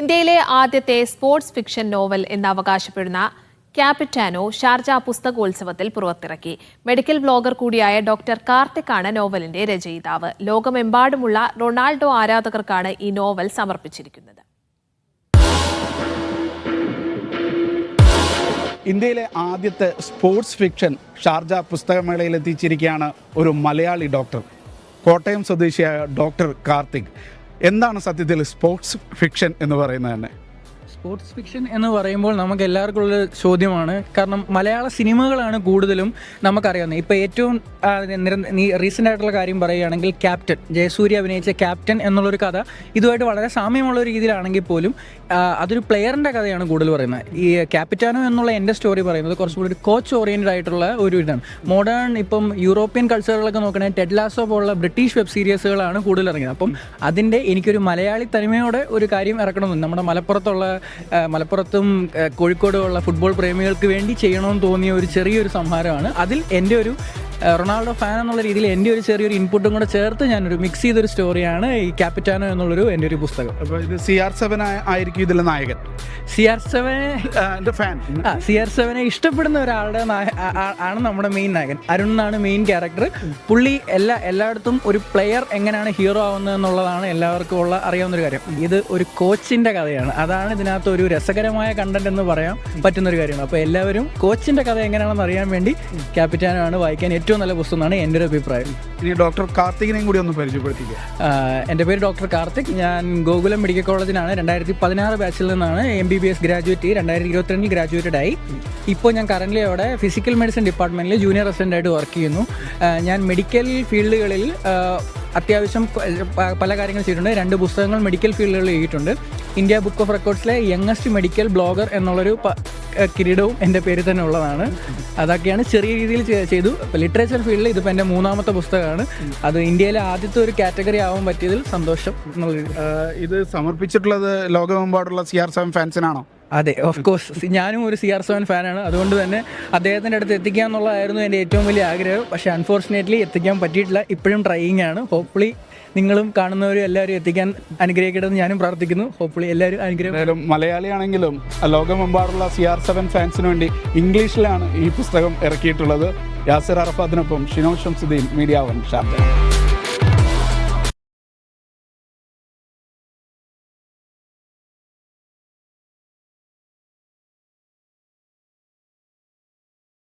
ഇന്ത്യയിലെ ആദ്യത്തെ sports fiction novel എന്ന് അവകാശപ്പെടുന്ന ക്യാപിറ്റാനോ ഷാർജ പുസ്തകോത്സവത്തിൽ പുറത്തിറക്കി. മെഡിക്കൽ ബ്ലോഗർ കൂടിയായ ഡോക്ടർ കാർത്തിക്കാണ് നോവലിന്റെ രചയിതാവ്. ലോകമെമ്പാടുമുള്ള റൊണാൾഡോ ആരാധകർക്കാണ് ഈ നോവൽ സമർപ്പിച്ചിരിക്കുന്നത്. ഇന്ത്യയിലെ ആദ്യത്തെ സ്പോർട്സ് ഫിക്ഷൻ ഷാർജ പുസ്തകമേളയിൽ എത്തിച്ചിരിക്കുകയാണ് ഒരു മലയാളി ഡോക്ടർ. കോട്ടയം സ്വദേശിയായ ഡോക്ടർ കാർത്തിക്. എന്താണ് സത്യത്തിൽ സ്പോർട്സ് ഫിക്ഷൻ എന്ന് പറയുന്നത് തന്നെ? സ്പോർട്സ് ഫിക്ഷൻ എന്ന് പറയുമ്പോൾ നമുക്ക് എല്ലാവർക്കും ഉള്ള ചോദ്യമാണ്. കാരണം മലയാള സിനിമകളാണ് കൂടുതലും നമുക്കറിയാവുന്നത്. ഇപ്പോൾ ഏറ്റവും നീ റീസെന്റ് ആയിട്ടുള്ള കാര്യം പറയുകയാണെങ്കിൽ ക്യാപ്റ്റൻ ജയസൂര്യ അഭിനയിച്ച ക്യാപ്റ്റൻ എന്നുള്ളൊരു കഥ ഇതുമായിട്ട് വളരെ സാമ്യമുള്ള രീതിയിലാണെങ്കിൽ പോലും അതൊരു പ്ലെയറിന്റെ കഥയാണ് കൂടുതൽ പറയുന്നത്. ഈ ക്യാപിറ്റാനോ എന്നുള്ള എന്റെ സ്റ്റോറി പറയുന്നത് കുറച്ചുകൂടി ഒരു കോച്ച് ഓറിയന്റഡ് ആയിട്ടുള്ള ഒരു ഇതാണ്. മോഡേൺ ഇപ്പം യൂറോപ്യൻ കൾച്ചറുകളൊക്കെ നോക്കണേ ടെഡ്ലാസോ പോലുള്ള ബ്രിട്ടീഷ് വെബ് സീരീസുകളാണ് കൂടുതൽ ഇറങ്ങിയത്. അപ്പം അതിന്റെ എനിക്കൊരു മലയാളി തനിമയോടെ ഒരു കാര്യം ഇറക്കണമെന്ന് നമ്മുടെ മലപ്പുറത്തുള്ള മലപ്പുറത്തും കോഴിക്കോടുമുള്ള ഫുട്ബോൾ പ്രേമികൾക്ക് വേണ്ടി ചെയ്യണമെന്ന് തോന്നിയ ഒരു ചെറിയൊരു സംഹാരമാണ്. അതിൽ എന്റെ ഒരു റൊണാൾഡോ ഫാൻ എന്നുള്ള രീതിയിൽ എന്റെ ഒരു ചെറിയൊരു ഇൻപുട്ടും കൂടെ ചേർത്ത് ഞാനൊരു മിക്സ് ചെയ്തൊരു സ്റ്റോറിയാണ് ഈ ക്യാപിറ്റാനോ എന്നുള്ളൊരു എന്റെ ഒരു പുസ്തകം. അപ്പോൾ ഇത് സി ആർ സെവൻ ആയിരിക്കും ഇതിലെ നായകൻ. സി ആർ സെവനെ എന്റെ ഫാൻ ആ സി ആർ സെവനെ ഇഷ്ടപ്പെടുന്ന ഒരാളുടെ ആണ് നമ്മുടെ മെയിൻ നായകൻ. അരുൺ എന്നാണ് മെയിൻ ക്യാരക്ടർ പുള്ളി എല്ലാ എല്ലായിടത്തും ഒരു പ്ലെയർ എങ്ങനെയാണ് ഹീറോ ആവുന്നത് എന്നുള്ളതാണ് എല്ലാവർക്കും ഉള്ള അറിയാവുന്ന ഒരു കാര്യം. ഇത് ഒരു കോച്ചിന്റെ കഥയാണ്. അതാണ് ഇതിനകത്ത് ഒരു രസകരമായ കണ്ടന്റ് എന്ന് പറയാൻ പറ്റുന്ന ഒരു കാര്യമാണ്. അപ്പോൾ എല്ലാവരും കോച്ചിന്റെ കഥ എങ്ങനെയാണെന്ന് അറിയാൻ വേണ്ടി ക്യാപിറ്റാനോ ആണ് വായിക്കാൻ ഏറ്റവും നല്ല പുസ്തകമാണ് എന്റെ ഒരു അഭിപ്രായം. ഇനി ഡോക്ടർ കാർത്തികിനെയും കൂടി ഒന്ന് പരിചയപ്പെടുത്തിക്കുക എന്റെ പേര് ഡോക്ടർ കാർത്തിക്. ഞാൻ ഗോകുലം മെഡിക്കൽ കോളേജിലാണ്. രണ്ടായിരത്തി പതിനാറ് ബാച്ചിൽ നിന്നാണ് M B B S graduate രണ്ടായിരത്തി ഇരുപത്തിരണ്ടിൽ ഗ്രാജുവേറ്റഡ് ആയി. ഇപ്പോൾ ഞാൻ കറന്റ് അവിടെ ഫിസിക്കൽ മെഡിസിൻ ഡിപ്പാർട്ട്മെന്റിൽ ജൂനിയർ അസിസ്റ്റന്റായിട്ട് വർക്ക് ചെയ്യുന്നു. ഞാൻ മെഡിക്കൽ ഫീൽഡുകളിൽ അത്യാവശ്യം പല കാര്യങ്ങൾ ചെയ്തിട്ടുണ്ട്. രണ്ട് പുസ്തകങ്ങൾ മെഡിക്കൽ ഫീൽഡുകളിൽ എഴുതിയിട്ടുണ്ട്. ഇന്ത്യ ബുക്ക് ഓഫ് റെക്കോർഡ്സിലെ യങ്ങസ്റ്റ് മെഡിക്കൽ ബ്ലോഗർ എന്നുള്ളൊരു കിരീടവും എന്റെ പേരിൽ തന്നെ ഉള്ളതാണ്. അതൊക്കെയാണ് ചെറിയ രീതിയിൽ ചെയ്തു. ലിറ്ററേച്ചർ ഫീൽഡിൽ ഇതിപ്പോൾ എന്റെ മൂന്നാമത്തെ പുസ്തകമാണ്. അത് ഇന്ത്യയിലെ ആദ്യത്തെ ഒരു കാറ്റഗറി ആവാൻ പറ്റിയതിൽ സന്തോഷം ഇത് സമർപ്പിച്ചിട്ടുള്ളത് ലോകമെമ്പാടുള്ള സി ആർ സെവൻ ഫാൻസിനാണോ അതെ ഓഫ് കോഴ്സ് ഞാനും ഒരു സി ആർ സെവൻ ഫാനാണ് അതുകൊണ്ട് തന്നെ അദ്ദേഹത്തിന്റെ അടുത്ത് എത്തിക്കുക എന്നുള്ളതായിരുന്നു എന്റെ ഏറ്റവും വലിയ ആഗ്രഹം. പക്ഷേ അൺഫോർച്ചുനേറ്റ്ലി എത്തിക്കാൻ പറ്റിയിട്ടില്ല. ഇപ്പോഴും ട്രൈയിങ് ആണ്. ഹോപ്പ്ഫുള്ളി നിങ്ങളും കാണുന്നവരും എല്ലാവരും എത്തിക്കാൻ അനുഗ്രഹിക്കണമെന്ന് ഞാനും പ്രാർത്ഥിക്കുന്നു. ഹോപ്പ്ഫുള്ളി എല്ലാവരും അനുഗ്രഹം മലയാളിയാണെങ്കിലും ലോകമെമ്പാടുള്ള സി ആർ സെവൻ ഫാൻസിന് വേണ്ടി ഇംഗ്ലീഷിലാണ് ഈ പുസ്തകം ഇറക്കിയിട്ടുള്ളത്. Yasir അറഫാദിനൊപ്പം Shino Shamsuddin media one Sharjah.